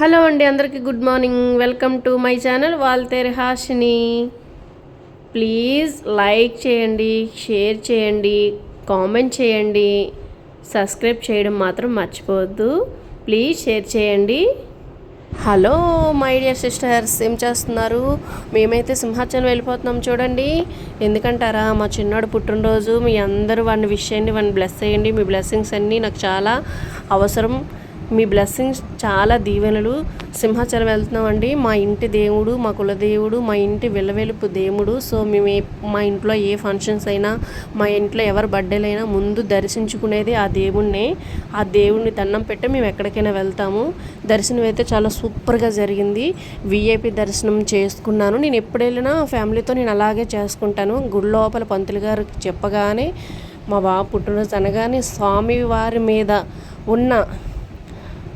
Hello అండి అందరికీ good morning. Welcome to my channel Valteri Hashini. Please like చేయండి share చేయండి కామెంట్ చేయండి. సబ్స్క్రైబ్ చేయడం మాత్రం మర్చిపోవద్దు. ప్లీజ్ షేర్ చేయండి. హలో మై డియర్ సిస్టర్స్ ఏం చేస్తున్నారు? మేమైతే సింహాచలం వెళ్ళిపోతున్నాం చూడండి. ఎందుకంటారా మా చిన్నోడు పుట్టినరోజు మీ అందరూ వాడిని విష్ చేయండి వాడిని బ్లెస్ చేయండి. మీ బ్లెస్సింగ్స్ అన్నీ నాకు చాలా అవసరం. మీ బ్లెస్సింగ్స్ చాలా దీవెనలు. సింహాచలం వెళ్తున్నామండి. మా ఇంటి దేవుడు మా కులదేవుడు మా ఇంటి విలవెలుపు దేవుడు. సో మేము ఏ మా ఇంట్లో ఏ ఫంక్షన్స్ అయినా మా ఇంట్లో ఎవరి బర్త్డేలైనా ముందు దర్శించుకునేది ఆ దేవుణ్ణే. ఆ దేవుణ్ణి దండం పెట్టి మేము ఎక్కడికైనా వెళ్తాము. దర్శనం అయితే చాలా సూపర్గా జరిగింది. విఐపి దర్శనం చేసుకున్నాను. నేను ఎప్పుడు వెళ్ళినా ఫ్యామిలీతో నేను అలాగే చేసుకుంటాను. గుడి లోపల పంతులు గారు చెప్పగానే మా బాబు పుట్టినరోజు అనగానే స్వామి వారి మీద ఉన్న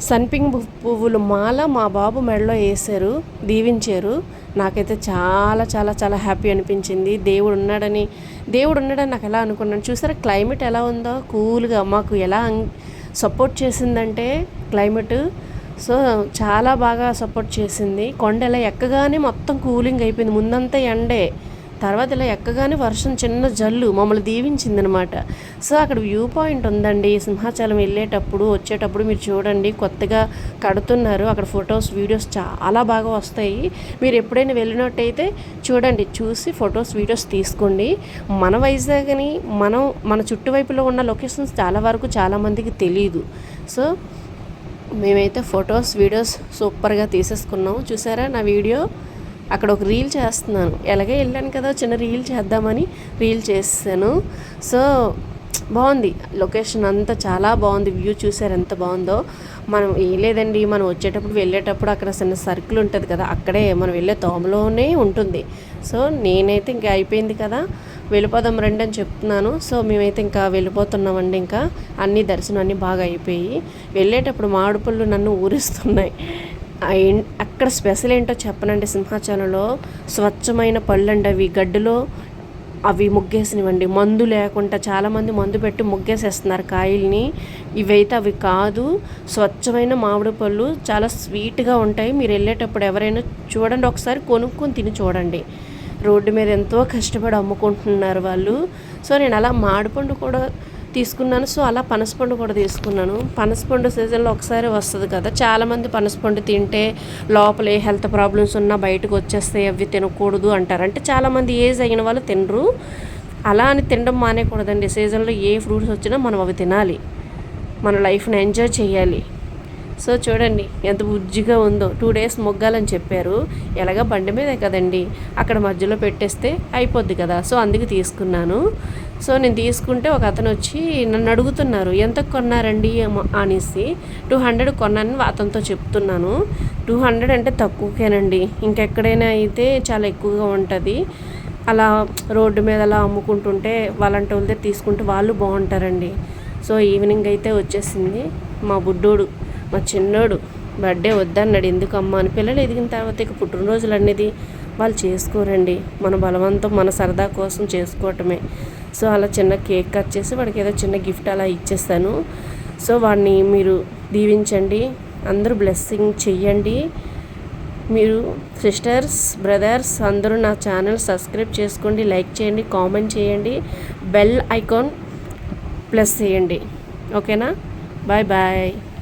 సన్పింగ్ పువ్వులు మాల మా బాబు మెడలో వేసారు దీవించారు. నాకైతే చాలా చాలా చాలా హ్యాపీ అనిపించింది. దేవుడు ఉన్నాడని దేవుడు ఉన్నాడని నాకు ఎలా అనుకున్నాను? చూసారా క్లైమేట్ ఎలా ఉందో? కూల్గా మాకు ఎలా సపోర్ట్ చేసిందంటే క్లైమేట్. సో చాలా బాగా సపోర్ట్ చేసింది. కొండ ఎలా ఎక్కగానే మొత్తం కూలింగ్ అయిపోయింది. ముందంతా ఎండే. తర్వాత ఇలా ఎక్కగానే వర్షం చిన్న జల్లు మమ్మల్ని దీవించిందనమాట. సో అక్కడ వ్యూ పాయింట్ ఉందండి. సింహాచలం వెళ్ళేటప్పుడు వచ్చేటప్పుడు మీరు చూడండి కొత్తగా కడుతున్నారు. అక్కడ ఫొటోస్ వీడియోస్ చాలా బాగా వస్తాయి. మీరు ఎప్పుడైనా వెళ్ళినట్టయితే చూడండి చూసి ఫొటోస్ వీడియోస్ తీసుకోండి. మన వైజాగ్ని మనం మన చుట్టువైపులో ఉన్న లొకేషన్స్ చాలా వరకు చాలామందికి తెలియదు సో మేమైతే ఫొటోస్ వీడియోస్ సూపర్గా తీసేసుకున్నాం. చూసారా నా వీడియో? అక్కడ ఒక రీల్ చేస్తున్నాను. ఎలాగే వెళ్ళాను కదా చిన్న రీల్ చేద్దామని రీల్ చేసాను సో బాగుంది. లొకేషన్ అంతా చాలా బాగుంది. వ్యూ చూసారు ఎంత బాగుందో. మనం ఏం లేదండి మనం వచ్చేటప్పుడు వెళ్ళేటప్పుడు అక్కడ చిన్న సర్కిల్ ఉంటుంది కదా అక్కడే మనం వెళ్ళే తోమలోనే ఉంటుంది. సో నేనైతే ఇంకా అయిపోయింది కదా. వెళ్ళిపోదాం రండి అని చెప్తున్నాను. సో మేమైతే ఇంకా వెళ్ళిపోతున్నామండి ఇంకా. అన్ని దర్శనం అన్నీ బాగా అయిపోయి వెళ్ళేటప్పుడు మామిడి నన్ను ఊరిస్తున్నాయి. అక్కడ స్పెషల్ ఏంటో చెప్పనండి సింహాచలంలో. స్వచ్ఛమైన పళ్ళండి అవి గడ్డిలో అవి ముగ్గేసినవండి మందు లేకుండా చాలామంది మందు పెట్టి ముగ్గేసేస్తున్నారు కాయల్ని. ఇవైతే అవి కాదు స్వచ్ఛమైన మామిడి పళ్ళు చాలా స్వీట్గా ఉంటాయి. మీరు వెళ్ళేటప్పుడు ఎవరైనా చూడండి ఒకసారి కొనుక్కొని తిని చూడండి. రోడ్డు మీద ఎంతో కష్టపడి అమ్ముకుంటున్నారు వాళ్ళు. సో నేను అలా మామిడిపండు కూడా తీసుకున్నాను. సో అలా పనసపండు కూడా తీసుకున్నాను. పనసపండు సీజన్లో ఒకసారి వస్తుంది కదా. చాలామంది పనసపండు తింటే లోపల ఏ హెల్త్ ప్రాబ్లమ్స్ ఉన్నా బయటకు వచ్చేస్తే అవి తినకూడదు అంటారు. అంటే చాలామంది ఏజ్ అయిన వాళ్ళు తినరు. అలా అని తినడం మానేయకూడదండి. సీజన్లో ఏ ఫ్రూట్స్ వచ్చినా మనం అవి తినాలి. మన లైఫ్ని ఎంజాయ్ చేయాలి. సో చూడండి ఎంత బుజ్జిగా ఉందో. టూ డేస్ మొగ్గాలని చెప్పారు. ఎలాగ బండి మీదే కదండి. అక్కడ మధ్యలో పెట్టేస్తే అయిపోద్ది కదా. సో అందుకు తీసుకున్నాను. సో నేను తీసుకుంటే ఒక అతను వచ్చి నన్ను అడుగుతున్నారు ఎంత కొన్నారండి? అనేసి. టూ హండ్రెడ్ కొన్నానని అతనితో చెప్తున్నాను. టూ హండ్రెడ్ అంటే తక్కువకేనండి. ఇంకెక్కడైనా అయితే చాలా ఎక్కువగా ఉంటుంది. అలా రోడ్డు మీద అలా అమ్ముకుంటుంటే వాళ్ళంటి వాళ్ళ తీసుకుంటే వాళ్ళు బాగుంటారండి. సో ఈవినింగ్ అయితే వచ్చేసింది మా బుడ్డోడు మా చిన్నోడు. బర్త్డే వద్దన్నాడు. ఎందుకమ్మా అని పిల్లలు ఎదిగిన తర్వాత ఇక పుట్టినరోజులు అనేది వాళ్ళు చేసుకోరండి. మన బలవంతం మన సరదా కోసం చేసుకోవటమే. సో అలా చిన్న కేక్ కట్ చేసి వాడికి ఏదో చిన్న గిఫ్ట్ అలా ఇచ్చేస్తాను. సో వాడిని మీరు దీవించండి. అందరూ బ్లెస్సింగ్ చెయ్యండి. మీరు సిస్టర్స్ బ్రదర్స్ అందరూ నా ఛానల్ సబ్స్క్రైబ్ చేసుకోండి లైక్ చేయండి కామెంట్ చేయండి. బెల్ ఐకాన్ ప్లస్ చేయండి. ఓకేనా? Bye bye.